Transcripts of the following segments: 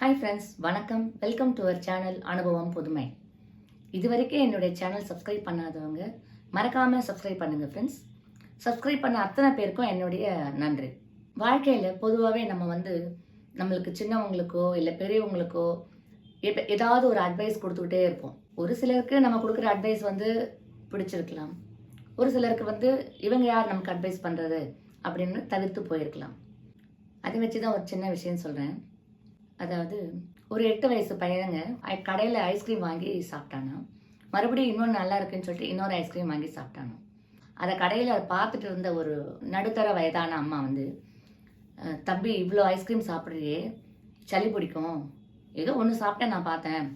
Hi friends வணக்கம். Welcome to our channel அனுபவம் புதுமை இது வரைக்கும் என்னுடைய சேனல் சப்ஸ்கிரைப் பண்ணாதவங்க மறக்காமல் சப்ஸ்கிரைப் பண்ணுங்கள் ஃப்ரெண்ட்ஸ் சப்ஸ்கிரைப் பண்ண அத்தனை பேருக்கும் என்னுடைய நன்றி. வாழ்க்கையில் பொதுவாகவே நம்ம வந்து நம்மளுக்கு சின்னவங்களுக்கோ இல்லை பெரியவங்களுக்கோ எப்ப ஏதாவது ஒரு அட்வைஸ் கொடுத்துக்கிட்டே இருப்போம். ஒரு சிலருக்கு நம்ம கொடுக்குற அட்வைஸ் வந்து பிடிச்சிருக்கலாம். ஒரு சிலருக்கு வந்து இவங்க யார் நமக்கு அட்வைஸ் பண்ணுறது அப்படின்னு தவிர்த்து போயிருக்கலாம். அதை வச்சு தான் ஒரு சின்ன விஷயம் சொல்கிறேன் அதாவது ஒரு எட்டு வயசு பையனுங்க கடையில் ஐஸ்கிரீம் வாங்கி சாப்பிட்டானா? மறுபடியும் இன்னொன்று நல்லா இருக்குன்னு சொல்லிட்டு இன்னொரு ஐஸ்கிரீம் வாங்கி சாப்பிட்டானோ? அதை கடையில் பார்த்துட்டு இருந்த ஒரு நடுத்தர வயதான அம்மா வந்து தம்பி இவ்வளோ ஐஸ்கிரீம் சாப்பிட்றியே சளி பிடிக்கும். ஏதோ ஒன்று சாப்பிட்டேன் நான் பார்த்தேன்.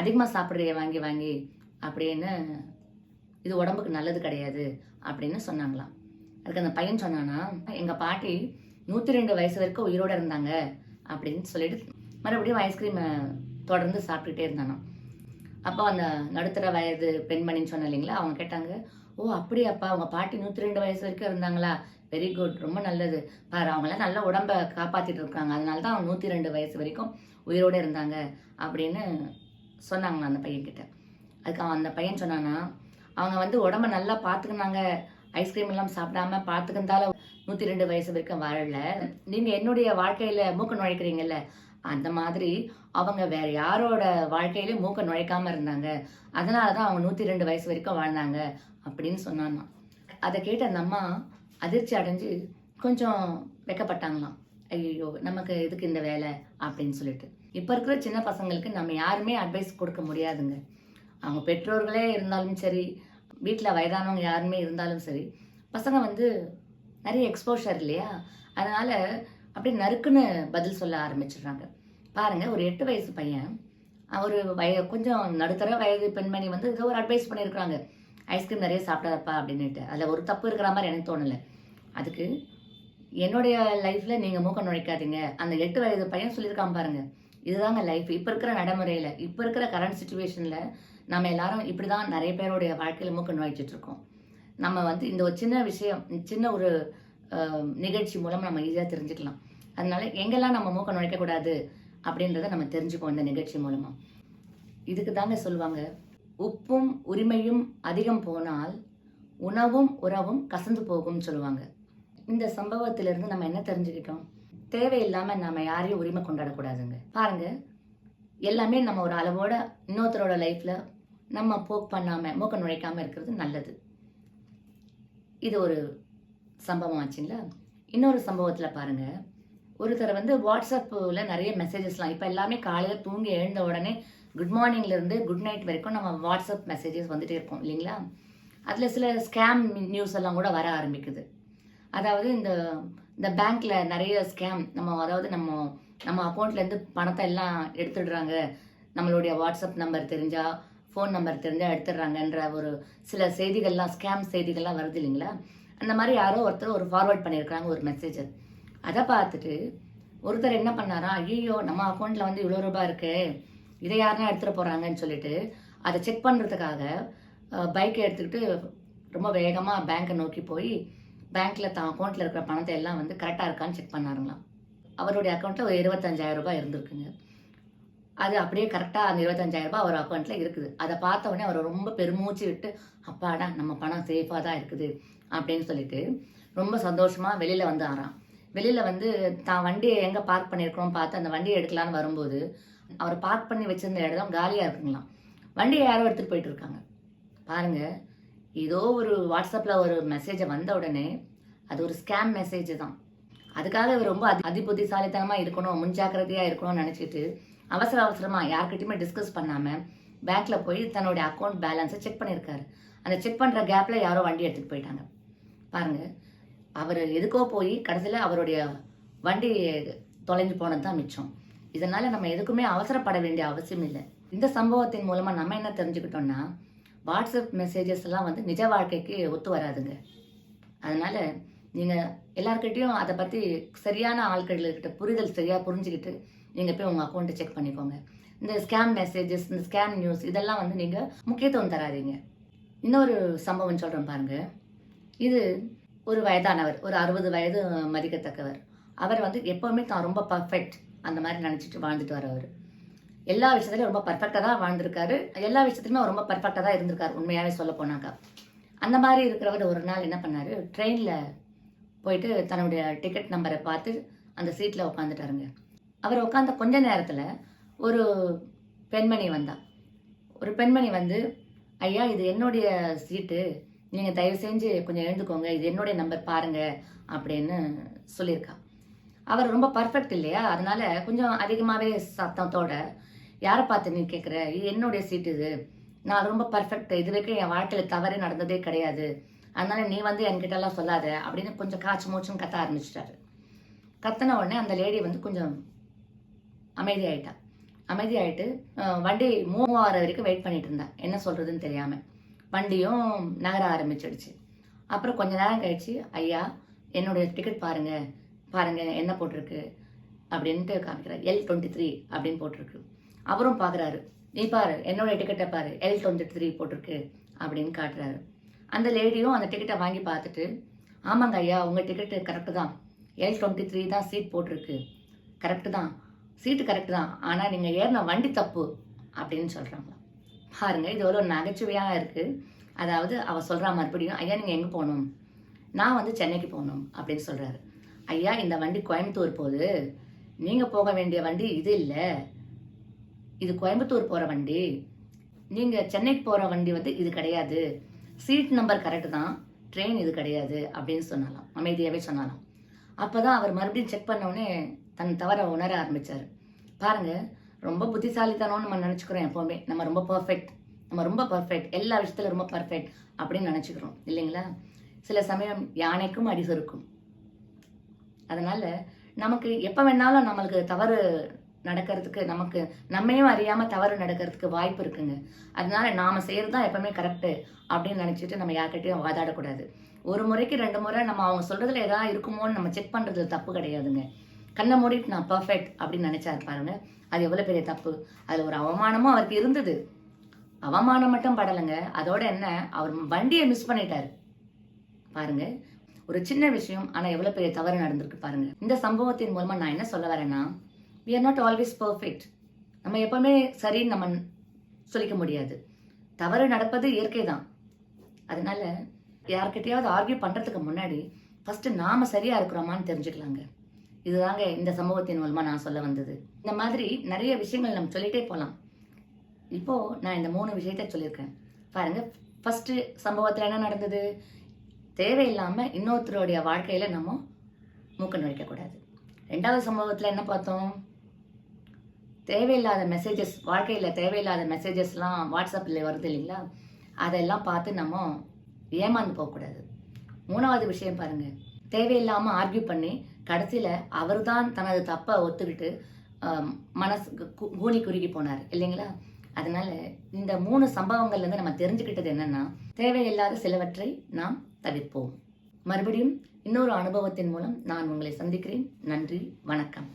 அதிகமாக சாப்பிட்றியே வாங்கி வாங்கி. அப்படின்னு இது உடம்புக்கு நல்லது கிடையாது. அப்படின்னு சொன்னாங்களாம். அதுக்கு அந்த பையன் சொன்னானா எங்கள் பாட்டி நூற்றி ரெண்டு வயசு வரைக்கும் உயிரோடு இருந்தாங்க. அப்படின்னு சொல்லிட்டு மறுபடியும் ஐஸ்கிரீமை தொடர்ந்து சாப்பிட்டுட்டே இருந்தானாம். அப்போ அந்த நடுத்தர வயது பெண்மணின்னு சொன்ன இல்லைங்களா அவங்க கேட்டாங்க ஓ அப்படியாப்பா அவங்க பாட்டி நூற்றி ரெண்டு வயசு வரைக்கும் இருந்தாங்களா? வெரி குட் ரொம்ப நல்லது. பாரு அவங்களாம் நல்ல உடம்பை காப்பாற்றிட்டு இருக்காங்க. அதனால தான் அவங்க நூற்றி ரெண்டு வயசு வரைக்கும் உயிரோடு இருந்தாங்க அப்படின்னு சொன்னாங்களா அந்த பையன்கிட்ட. அதுக்கு அவன் அந்த பையன் சொன்னான்னா அவங்க வந்து உடம்ப நல்லா பார்த்துக்கினாங்க ஐஸ்கிரீம் எல்லாம் சாப்பிடாம பார்த்துக்கிறதால நூற்றி ரெண்டு வயசு வரைக்கும் வாழல. நீங்கள் என்னுடைய வாழ்க்கையில் மூக்க நுழைக்கிறீங்கல்ல அந்த மாதிரி அவங்க வேற யாரோட வாழ்க்கையிலும் மூக்க நுழைக்காம இருந்தாங்க. அதனால தான் அவங்க நூற்றி ரெண்டு வயசு வரைக்கும் வாழ்ந்தாங்க அப்படின்னு சொன்னாங்க. அதை கேட்ட அந்த அம்மா அதிர்ச்சி அடைஞ்சு கொஞ்சம் வெக்கப்பட்டாங்களாம். ஐயோ நமக்கு எதுக்கு இந்த வேலை அப்படின்னு சொல்லிட்டு. இப்போ இருக்கிற சின்ன பசங்களுக்கு நம்ம யாருமே அட்வைஸ் கொடுக்க முடியாதுங்க. அவங்க பெற்றோர்களே இருந்தாலும் சரி வீட்டில் வயதானவங்க யாருமே இருந்தாலும் சரி பசங்க வந்து நிறைய எக்ஸ்போஷர் இல்லையா? அதனால் அப்படியே நறுக்குன்னு பதில் சொல்ல ஆரம்பிச்சிடுறாங்க. பாருங்கள் ஒரு எட்டு வயசு பையன் ஒரு வய கொஞ்சம் நடுத்தர வயது பெண்மணி வந்து ஏதோ ஒரு அட்வைஸ் பண்ணியிருக்கிறாங்க. ஐஸ்கிரீம் நிறைய சாப்பிடாதப்பா அப்படின்னுட்டு. அதில் ஒரு தப்பு இருக்கிற மாதிரி எனக்கு தோணலை. அதுக்கு என்னுடைய லைஃப்பில் நீங்கள் மூக்க நுழைக்காதீங்க. அந்த எட்டு வயது பையன் சொல்லியிருக்கான் பாருங்கள் இதுதாங்க லைஃப் இப்போ இருக்கிற நடைமுறையில் இப்போ இருக்கிற கரண்ட் சுச்சுவேஷனில் நம்ம எல்லாரும் இப்படி தான் நிறைய பேருடைய வாழ்க்கையில் மூக்க நுழைச்சிட்ருக்கோம் நம்ம வந்து இந்த ஒரு சின்ன விஷயம் சின்ன ஒரு நிகழ்ச்சி மூலம் நம்ம ஈஸியாக தெரிஞ்சுக்கலாம். அதனால எங்கெல்லாம் நம்ம மூக்க நுழைக்கக்கூடாது அப்படின்றத நம்ம தெரிஞ்சுப்போம் இந்த நிகழ்ச்சி மூலமாக இதுக்கு தாங்க சொல்லுவாங்க உப்பும் உரிமையும் அதிகம் போனால் உணவும் உறவும் கசந்து போகும்னு சொல்லுவாங்க. இந்த சம்பவத்திலிருந்து நம்ம என்ன தெரிஞ்சுக்கிட்டோம்? தேவையில்லாமல் நம்ம யாரையும் உரிமை கொண்டாடக்கூடாதுங்க. பாருங்க எல்லாமே நம்ம ஒரு அளவோட இன்னொருத்தரோட லைஃப்பில் நம்ம போக் பண்ணாமல் மூக்க நுழைக்காமல் இருக்கிறது நல்லது. இது ஒரு சம்பவம் ஆச்சுங்களா? இன்னொரு சம்பவத்தில் பாருங்கள் ஒருத்தர் வந்து வாட்ஸ்அப்பில் நிறைய மெசேஜஸ்லாம் இப்போ எல்லாமே காலையில் தூங்கி எழுந்த உடனே குட் மார்னிங்லேருந்து குட் நைட் வரைக்கும் நம்ம வாட்ஸ்அப் மெசேஜஸ் வந்துகிட்டே இருக்கோம் இல்லைங்களா? அதில் சில ஸ்கேம் நியூஸ் எல்லாம் கூட வர ஆரம்பிக்குது. அதாவது இந்த இந்த பேங்க்கில் நிறைய ஸ்கேம் நம்ம அதாவது நம்ம நம்ம அக்கௌண்ட்லேருந்து பணத்தை எல்லாம் எடுத்துடுறாங்க. நம்மளுடைய வாட்ஸ்அப் நம்பர் தெரிஞ்சால் ஃபோன் நம்பர் தெரிஞ்சால் எடுத்துடுறாங்கன்ற ஒரு சில செய்திகள்லாம் ஸ்கேம் செய்திகள்லாம் வருது இல்லைங்களா? அந்த மாதிரி யாரோ ஒருத்தர் ஒரு ஃபார்வர்ட் பண்ணியிருக்காங்க ஒரு மெசேஜ் அதை பார்த்துட்டு ஒருத்தர் என்ன பண்ணாரா ஐயோ நம்ம அக்கௌண்ட்டில் வந்து இவ்வளோ ரூபாய் இருக்குது இதை யாருன்னா எடுத்துகிட்டு போகிறாங்கன்னு சொல்லிட்டு அதை செக் பண்ணுறதுக்காக பைக்கை எடுத்துக்கிட்டு ரொம்ப வேகமாக பேங்க்கை நோக்கி போய் பேங்க்கில் தான் அக்கௌண்ட்டில் இருக்கிற பணத்தை எல்லாம் வந்து கரெக்டாக இருக்கான்னு செக் பண்ணாருங்களாம். அவருடைய அக்கௌண்ட்டில் ஒரு இருபத்தஞ்சாயிரம் ரூபாய் இருந்திருக்குங்க. அது அப்படியே கரெக்டாக அந்த இருபத்தஞ்சாயிரம் ரூபாய் அவர் அக்கௌண்ட்டில் இருக்குது. அதை பார்த்த உடனே அவர் ரொம்ப பெருமூச்சு விட்டு அப்பாடா நம்ம பணம் சேஃபாக தான் இருக்குது அப்படின்னு சொல்லிட்டு ரொம்ப சந்தோஷமாக வெளியில் வந்து ஆறான். வெளியில் வந்து தான் வண்டியை எங்கே பார்க் பண்ணியிருக்கிறோம் பார்த்து அந்த வண்டியை எடுக்கலான்னு வரும்போது அவர் பார்க் பண்ணி வச்சிருந்த இடம் காலியாக இருக்குங்களாம். வண்டியை யாரோ எடுத்துகிட்டு போயிட்டு இருக்காங்க. பாருங்க ஏதோ ஒரு வாட்ஸ்அப்பில் ஒரு மெசேஜை வந்த உடனே அது ஒரு ஸ்கேம் மெசேஜ் தான். அதுக்காக இவர் ரொம்ப அதி அதிபுத்திசாலித்தனமாக இருக்கணும் முன்ஜாக்கிரதையாக இருக்கணும்னு நினச்சிட்டு அவசர அவசரமாக யார்கிட்டையுமே டிஸ்கஸ் பண்ணாமல் பேங்க்கில் போய் தன்னுடைய அக்கௌண்ட் பேலன்ஸை செக் பண்ணியிருக்காரு அந்த செக் பண்ணுற கேப்பில் யாரோ வண்டி எடுத்துகிட்டு போயிட்டாங்க. பாருங்கள் அவர் எதுக்கோ போய் கடைசியில் அவருடைய வண்டி தொலைஞ்சு போனது தான் மிச்சம். இதனால் நம்ம எதுக்குமே அவசரப்பட வேண்டிய அவசியம் இல்லை. இந்த சம்பவத்தின் மூலமாக நம்ம என்ன தெரிஞ்சுக்கிட்டோம்னா வாட்ஸ்அப் மெசேஜஸ் எல்லாம் வந்து நிஜ வாழ்க்கைக்கு ஒத்து வராதுங்க. அதனால் நீங்கள் எல்லாருக்கிட்டேயும் அதை பற்றி சரியான ஆட்கள்கிட்ட புரிதல் சரியாக புரிஞ்சுக்கிட்டு நீங்கள் போய் உங்கள் அக்கௌண்ட்டை செக் பண்ணிக்கோங்க. இந்த ஸ்கேம் மெசேஜஸ் இந்த ஸ்கேம் நியூஸ் இதெல்லாம் வந்து நீங்கள் முக்கியத்துவம் தராதீங்க. இன்னொரு சம்பவம் சொல்கிறேன் பாருங்கள் இது ஒரு வயதானவர் ஒரு அறுபது வயது மதிக்கத்தக்கவர். அவர் வந்து எப்போவுமே தான் ரொம்ப பர்ஃபெக்ட் அந்த மாதிரி நினச்சிட்டு வாழ்ந்துட்டு வரவர். எல்லா விஷயத்துலையும் ரொம்ப பர்ஃபெக்டாக தான் வாழ்ந்திருக்காரு. எல்லா விஷயத்துலையுமே அவர் ரொம்ப பர்ஃபெக்டாக தான் இருந்திருக்காரு உண்மையாகவே சொல்ல போனாக்கா. அந்த மாதிரி இருக்கிறவர் ஒரு நாள் என்ன பண்ணார்? ட்ரெயினில் போயிட்டு தன்னுடைய டிக்கெட் நம்பரை பார்த்து அந்த சீட்டில் உட்காந்துட்டாருங்க அவர் உட்காந்த கொஞ்ச நேரத்தில் ஒரு பெண்மணி வந்தா. ஒரு பெண்மணி வந்து ஐயா இது என்னுடைய சீட்டு. நீங்கள் தயவு செஞ்சு கொஞ்சம் எழுந்துக்கோங்க. இது என்னுடைய நம்பர் பாருங்க அப்படின்னு சொல்லியிருக்கா. அவர் ரொம்ப பர்ஃபெக்ட் இல்லையா? அதனால கொஞ்சம் அதிகமாகவே சத்தத்தோட யாரை பார்த்து நீ கேட்குற இது என்னுடைய சீட்டு இது. நான் ரொம்ப பர்ஃபெக்ட் இது வரைக்கும் என் வாழ்க்கையில் தவறே நடந்ததே கிடையாது. அதனால நீ வந்து என்கிட்டலாம் சொல்லாத அப்படின்னு கொஞ்சம் காய்ச்சி மூச்சுன்னு கத்த ஆரம்பிச்சிட்டாரு. கத்தின உடனே அந்த லேடி வந்து கொஞ்சம் அமைதியாயிட்டா. அமைதியாயிட்டு வண்டி மூவ் ஆகிற வரைக்கும் வெயிட் பண்ணிட்டு இருந்தேன் என்ன சொல்றதுன்னு தெரியாம. வண்டியும் நகர ஆரம்பிச்சிடுச்சு. அப்புறம் கொஞ்ச நேரம் கழிச்சு ஐயா என்னுடைய டிக்கெட் பாருங்க. பாருங்க என்ன போட்டிருக்கு? அப்படின்ட்டு காமிக்கிறார். எல் டுவெண்ட்டி த்ரீ அப்படின்னு போட்டிருக்கு. அவரும் பார்க்குறாரு நீ பாரு என்னுடைய டிக்கெட்டை பாரு. எல் டுவெண்ட்டி த்ரீ போட்டிருக்கு. அப்படின்னு காட்டுறாரு. அந்த லேடியும் அந்த டிக்கெட்டை வாங்கி பார்த்துட்டு ஆமாங்க ஐயா உங்கள் டிக்கெட்டு கரெக்டு தான். எல் டுவெண்ட்டி த்ரீ தான் சீட் போட்டிருக்கு. கரெக்டு தான். சீட்டு கரெக்டு தான். ஆனால் நீங்கள் ஏறின வண்டி தப்பு அப்படின்னு சொல்கிறாங்க பாருங்க இது எவ்வளோ நகைச்சுவையாக இருக்குது அதாவது அவள் சொல்கிறா மறுபடியும் ஐயா நீங்கள் எங்கே போகணும்? நான் வந்து சென்னைக்கு போகணும் அப்படின்னு சொல்கிறாரு ஐயா இந்த வண்டி கோயம்புத்தூர் போகுது. நீங்கள் போக வேண்டிய வண்டி இது இல்லை. இது கோயம்புத்தூர் போகிற வண்டி. நீங்கள் சென்னைக்கு போகிற வண்டி வந்து இது கிடையாது. சீட் நம்பர் கரெக்டு தான். ட்ரெயின் இது கிடையாது அப்படின்னு சொன்னாலாம். அமைதியாகவே சொன்னாலாம். அப்போ தான் அவர் மறுபடியும் செக் பண்ண தன் தவறை உணர ஆரம்பிச்சார். பாருங்க ரொம்ப புத்திசாலித்தனம்னு நம்ம நினச்சிக்கிறோம் எப்போவுமே. நம்ம ரொம்ப பர்ஃபெக்ட் நம்ம ரொம்ப பர்ஃபெக்ட் எல்லா விஷயத்துல ரொம்ப பர்ஃபெக்ட் அப்படின்னு நினச்சிக்கிறோம். இல்லைங்களா? சில சமயம் யானைக்கும் அடி அதனால் நமக்கு எப்போ வேணாலும் நம்மளுக்கு தவறு நடக்கிறதுக்கு நமக்கு நம்மையும் அறியாமல் தவறு நடக்கிறதுக்கு வாய்ப்பு இருக்குங்க. அதனால நாம் செய்கிறது தான் எப்பவுமே கரெக்டு அப்படின்னு நினச்சிட்டு நம்ம யார்கிட்டயும் வாதாடக்கூடாது. ஒரு முறைக்கு ரெண்டு முறை நம்ம அவங்க சொல்கிறதுல ஏதாவது இருக்குமோன்னு நம்ம செக் பண்ணுறது தப்பு கிடையாதுங்க. கண்ணை மூடிட்டு நான் பர்ஃபெக்ட் அப்படின்னு நினச்சாரு பாருங்க. அது எவ்வளோ பெரிய தப்பு? அதில் ஒரு அவமானமும் அவருக்கு இருந்தது. அவமானம் மட்டும் படலைங்க. அதோட என்ன? அவர் வண்டியை மிஸ் பண்ணிட்டாரு. பாருங்க. ஒரு சின்ன விஷயம் ஆனால் எவ்வளோ பெரிய தவறு நடந்திருக்கு பாருங்க. இந்த சம்பவத்தின் மூலமாக நான் என்ன சொல்ல வரேன்னா we are not always perfect நம்ம எப்பவுமே சரின்னு நம்ம சொல்லிக்க முடியாது. தவறு நடப்பது இயற்கை தான் அதனால யார்கிட்டயாவது ஆர்கியூ பண்ணுறதுக்கு முன்னாடி ஃபஸ்ட்டு நாம் சரியாக இருக்கிறோமான்னு தெரிஞ்சுக்கலாங்க. இதுதாங்க இந்த சம்பவத்தின் மூலமாக நான் சொல்ல வந்தது. இந்த மாதிரி நிறைய விஷயங்கள் நம்ம சொல்லிகிட்டே போகலாம் இப்போது நான் இந்த மூணு விஷயத்த சொல்லியிருக்கேன். பாருங்கள் ஃபஸ்ட்டு சம்பவத்தில் என்ன நடந்தது? தேவையில்லாமல் இன்னொருத்தருடைய வாழ்க்கையில் நம்ம மூக்க நுழைக்கக்கூடாது ரெண்டாவது சம்பவத்தில் என்ன பார்த்தோம்? தேவையில்லாத மெசேஜஸ் வாழ்க்கையில் தேவையில்லாத மெசேஜஸ்லாம் வாட்ஸ்அப்பில் வருது இல்லைங்களா? அதெல்லாம் பார்த்து நம்ம ஏமாந்து போகக்கூடாது மூணாவது விஷயம் பாருங்கள் தேவையில்லாமல் ஆர்கியூ பண்ணி கடைசியில் அவர் தான் தனது தப்பை ஒத்துக்கிட்டு மனசு கூனி குறுகி போனார். இல்லைங்களா? அதனால இந்த மூணு சம்பவங்கள்லேருந்து நம்ம தெரிஞ்சுக்கிட்டது என்னன்னா தேவையில்லாத சிலவற்றை நாம் தவிர்ப்போம். மறுபடியும் இன்னொரு அனுபவத்தின் மூலம் நான் உங்களை சந்திக்கிறேன். நன்றி வணக்கம்.